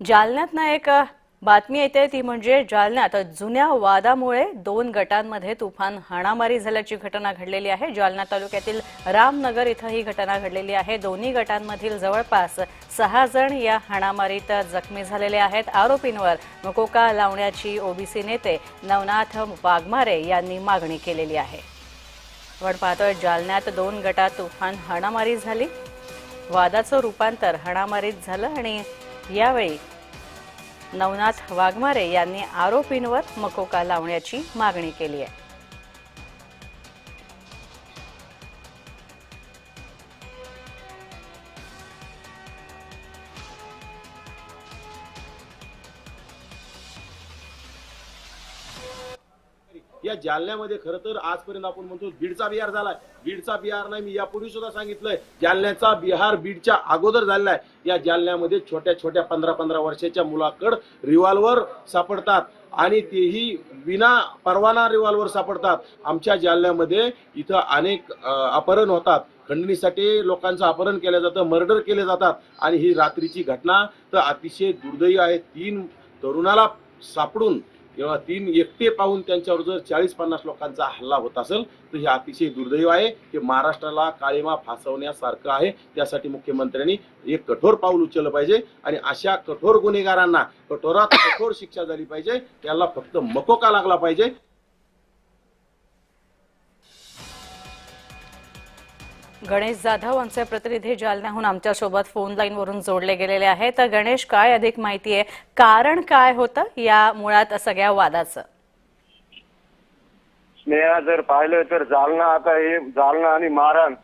जालन्यातनं एक बातमी येते ती म्हणजे जालन्यात जुन्या वादामुळे दोन गटांमध्ये तुफान हाणामारी झाल्याची घटना घडलेली आहे. जालना तालुक्यातील रामनगर इथं ही घटना घडलेली आहे. दोन्ही गटांमधील जवळपास सहा जण या हाणामारीत जखमी झालेले आहेत. आरोपींवर मकोका लावण्याची ओबीसी नेते नवनाथ वाघमारे यांनी मागणी केलेली आहे. आपण पाहतोय जालन्यात दोन गटात तुफान हाणामारी झाली. वादाचं रूपांतर हाणामारीत झालं आणि यावेळी नवनाथ वाघमारे यांनी आरोपींवर मकोका लावण्याची मागणी केली आहे. या जालन्यामध्ये खरं तर आजपर्यंत आपण म्हणतो बीडचा बिहार झालाय. बीडचा बिहार नाही मी यापूर्वी सुद्धा सांगितलंय. जालन्याचा बिहार बीडच्या अगोदर झालेला आहे. या जालन्यामध्ये छोट्या छोट्या पंधरा पंधरा वर्षाच्या मुलाकड रिव्हॉल्वर सापडतात आणि तेही विना परवाना रिव्हॉल्वर सापडतात. आमच्या जालन्यामध्ये इथं अनेक अपहरण होतात. खंडणीसाठी लोकांचं अपहरण केलं जातं मर्डर केले जातात आणि ही रात्रीची घटना तर अतिशय दुर्दैवी आहे. तीन तरुणाला सापडून किंवा तीन एकटे पाहून त्यांच्यावर जर चाळीस पन्नास लोकांचा हल्ला होत असेल तर हे अतिशय दुर्दैव आहे. की महाराष्ट्राला काळीमा फासवण्यासारखं आहे. त्यासाठी मुख्यमंत्र्यांनी एक कठोर पाऊल उचललं पाहिजे आणि अशा कठोर गुन्हेगारांना कठोरात कठोर शिक्षा झाली पाहिजे. त्याला फक्त मकोका लागला पाहिजे. गणेश जाधव आमचे प्रतिनिधी जालन्याहून आमच्यासोबत फोन लाईनवरून जोडले गेलेले आहे तर गणेश काय अधिक माहिती आहे? कारण काय होतं? या मुळात सगळ्या वादाचं. स्नेहा जर पाहिलं तर जालना आता हे जालना आणि मारहाण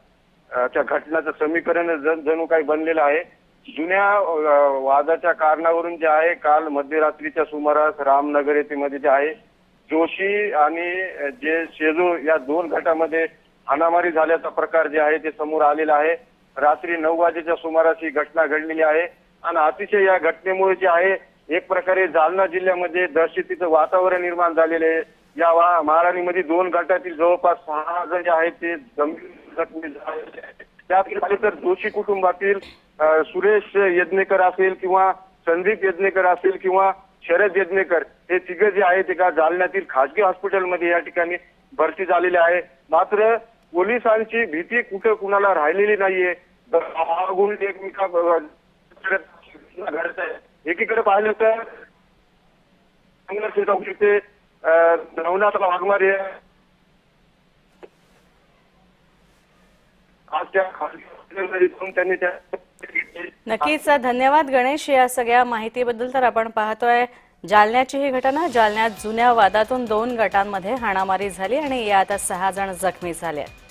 त्या घटनाचं समीकरण जण जणू काही बनलेलं आहे. जुन्या वादाच्या कारणावरून जे आहे काल मध्यरात्रीच्या सुमारास रामनगर येथे मध्ये जे आहे जोशी आणि जे शेजू या दोन गटामध्ये हाणामारी झाल्याचा प्रकार जे आहे ते समोर आलेला आहे. रात्री नऊ वाजेच्या सुमारास ही घटना घडलेली आहे. आणि अतिशय या घटनेमुळे जे आहे एक प्रकारे जालना जिल्ह्यामध्ये दहशतीचं वातावरण निर्माण झालेले आहे. या वा- महाराणीमध्ये दोन गटातील जवळपास सहा जण जे आहेत ते गंभीर जखमी त्यातील आले तर जोशी कुटुंबातील सुरेश यज्ञेकर असेल किंवा संदीप यज्ञेकर असेल किंवा शरद यज्ञेकर हे तिघं जे आहेत एका जालन्यातील खासगी हॉस्पिटलमध्ये या ठिकाणी भरती झालेले आहे. मात्र पोलिसांची भीती कुठे कुणाला राहिलेली नाहीये. गुण एकमेका एकीकडे पाहिलं तर संघर्ष नवनाथ वाघमारे. आज त्या त्यांनी त्या नक्कीच धन्यवाद गणेश या सगळ्या माहितीबद्दल तर आपण पाहतोय. जालन्याची ही घटना जालन्यात जुन्या वादातून दोन गटांमध्ये हाणामारी झाली आणि यात सहा जण जखमी झाले. आहेत